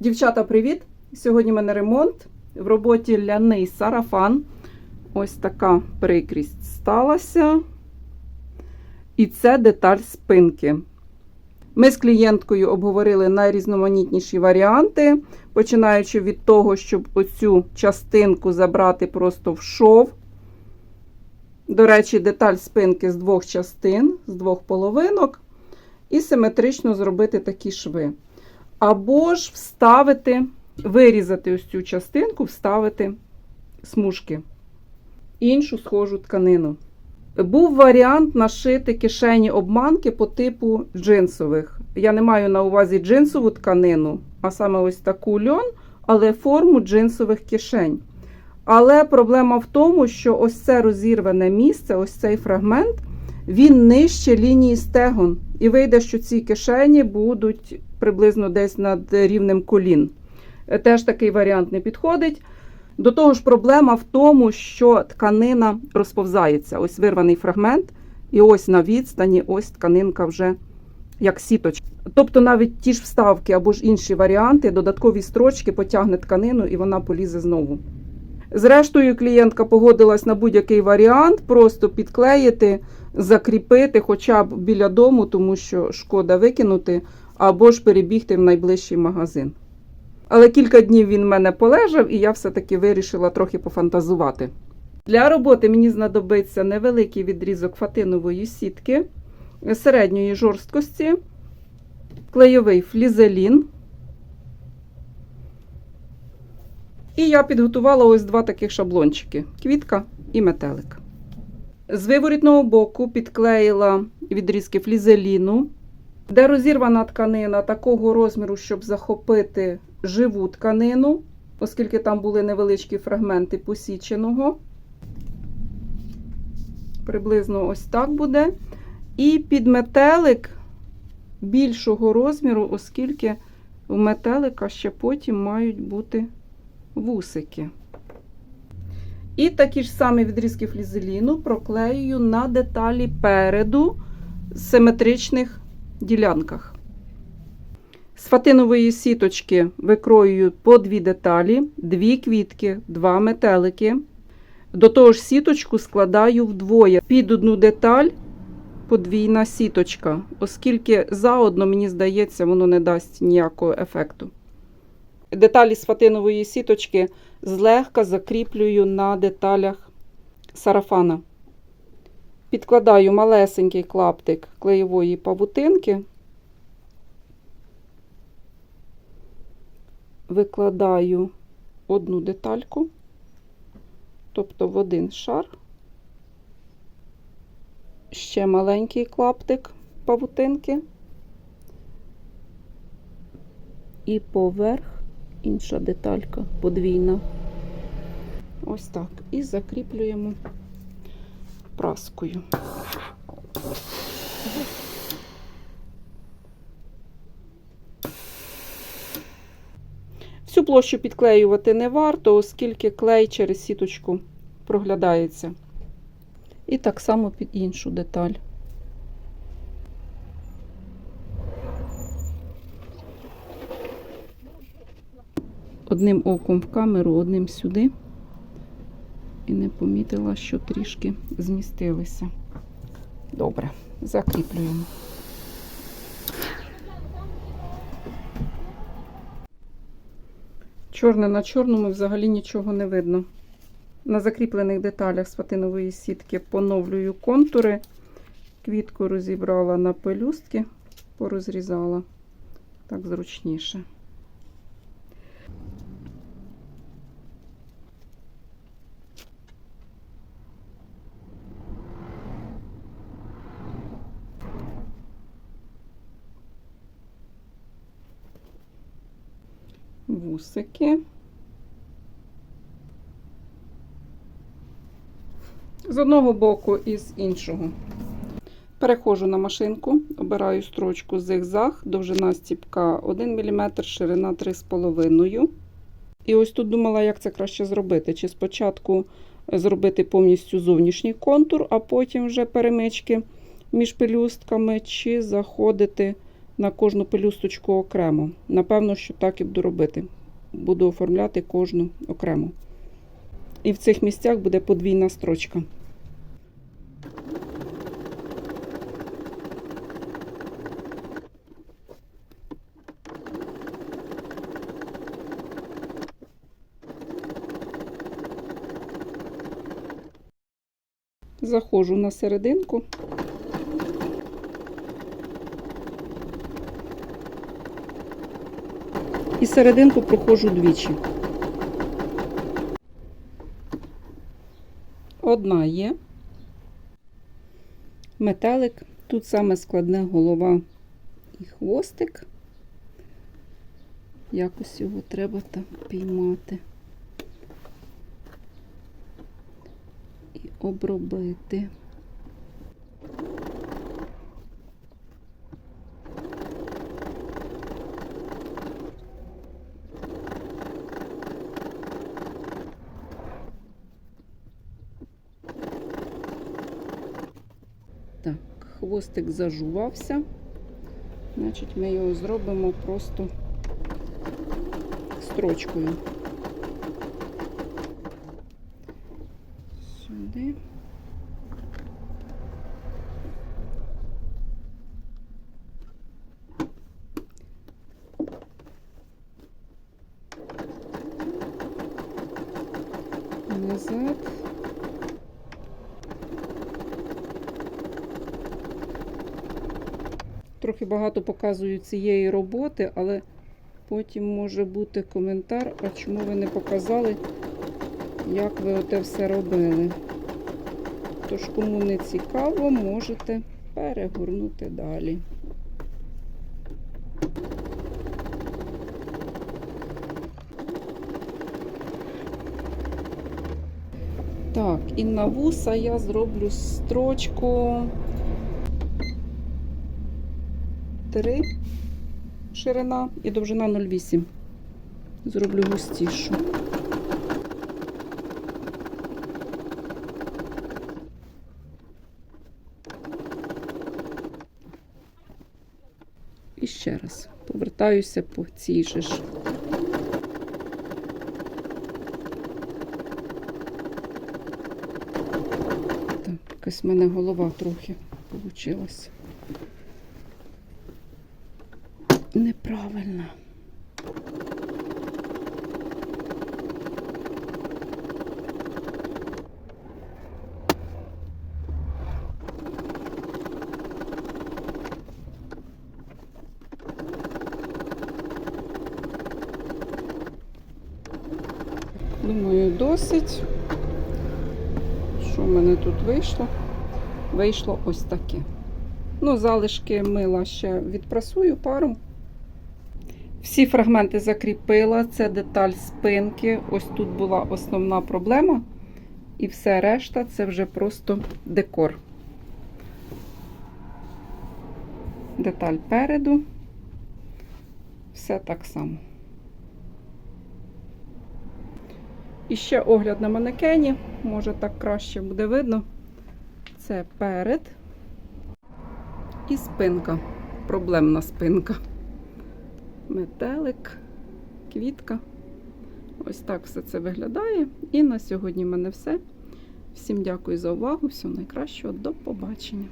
Дівчата, привіт! Сьогодні в мене ремонт. В роботі ляний сарафан. Ось така прикрість сталася. І це деталь спинки. Ми з клієнткою обговорили найрізноманітніші варіанти, починаючи від того, щоб оцю частинку забрати просто в шов. До речі, деталь спинки з двох частин, з двох половинок, і симетрично зробити такі шви. Або ж вставити, вирізати ось цю частинку, вставити смужки, іншу схожу тканину. Був варіант нашити кишені обманки по типу джинсових. Я не маю на увазі джинсову тканину, а саме ось таку льон, але форму джинсових кишень. Але проблема в тому, що ось це розірване місце, ось цей фрагмент, він нижче лінії стегон. І вийде, що ці кишені будуть приблизно десь над рівнем колін. Теж такий варіант не підходить. До того ж, проблема в тому, що тканина розповзається. Ось вирваний фрагмент, і ось на відстані, ось тканинка вже як сіточка. Тобто навіть ті ж вставки або ж інші варіанти, додаткові строчки потягне тканину і вона полізе знову. Зрештою, клієнтка погодилась на будь-який варіант, просто підклеїти, закріпити хоча б біля дому, тому що шкода викинути, або ж перебігти в найближчий магазин. Але кілька днів він в мене полежав, і я все-таки вирішила трохи пофантазувати. Для роботи мені знадобиться невеликий відрізок фатинової сітки середньої жорсткості, клейовий флізелін. І я підготувала ось два таких шаблончики: квітка і метелик. З виворітного боку підклеїла відрізки флізеліну, де розірвана тканина такого розміру, щоб захопити живу тканину, оскільки там були невеличкі фрагменти посіченого. Приблизно ось так буде. І під метелик більшого розміру, оскільки в метелика ще потім мають бути вусики. І такі ж самі відрізки флізеліну проклеюю на деталі переду симетричних ділянках. З фатинової сіточки викроюю по дві деталі, дві квітки, два метелики. До того ж, сіточку складаю вдвоє. Під одну деталь подвійна сіточка, оскільки заодно, мені здається, воно не дасть ніякого ефекту. Деталі з фатинової сіточки злегка закріплюю на деталях сарафана. Підкладаю малесенький клаптик клеєвої павутинки. Викладаю одну детальку, тобто в один шар, ще маленький клаптик павутинки і поверх інша деталька подвійна. Ось так. І закріплюємо праскою. Всю площу підклеювати не варто, оскільки клей через сіточку проглядається. І так само під іншу деталь. Одним оком в камеру, одним сюди. І не помітила, що трішки змістилися. Добре, закріплюємо. Чорне на чорному взагалі нічого не видно. На закріплених деталях з сітки поновлюю контури. Квітку розібрала на пелюстки, порозрізала. Так зручніше. Вусики. З одного боку і з іншого. Переходжу на машинку, обираю строчку зигзаг, довжина стіпка 1 мм, ширина 3,5 І ось тут думала, як це краще зробити. Чи спочатку зробити повністю зовнішній контур, а потім вже перемички між пелюстками, чи заходити на кожну пелюсточку окремо. Напевно, що так і буду робити. Буду оформляти кожну окремо. І в цих місцях буде подвійна строчка. Заходжу на серединку. І серединку проходжу двічі. Одна є. Метелик. Тут саме складне голова і хвостик. Якось його треба так піймати. І обробити. Так, хвостик зажувався. Значить, ми його зробимо просто строчкою. Сюди. Назад. Трохи багато показую цієї роботи, але потім може бути коментар, а чому ви не показали, як ви оте все робили. Тож, кому не цікаво, можете перегорнути далі. Так, і на вуса я зроблю строчку 3 ширина і довжина 0,8. Зроблю густішу. І ще раз повертаюся по цій же ж. Так, якась в мене голова трохи получилась. Неправильно. Думаю, досить. Що в мене тут вийшло? Вийшло ось таке. Ну, залишки мила ще відпрасую паром. Всі фрагменти закріпила. Це деталь спинки. Ось тут була основна проблема. І все решта це вже просто декор. Деталь переду. Все так само. І ще огляд на манекені. Може так краще буде видно. Це перед і спинка. Проблемна спинка. Метелик, квітка. Ось так все це виглядає. І на сьогодні в мене все. Всім дякую за увагу. Всього найкращого. До побачення.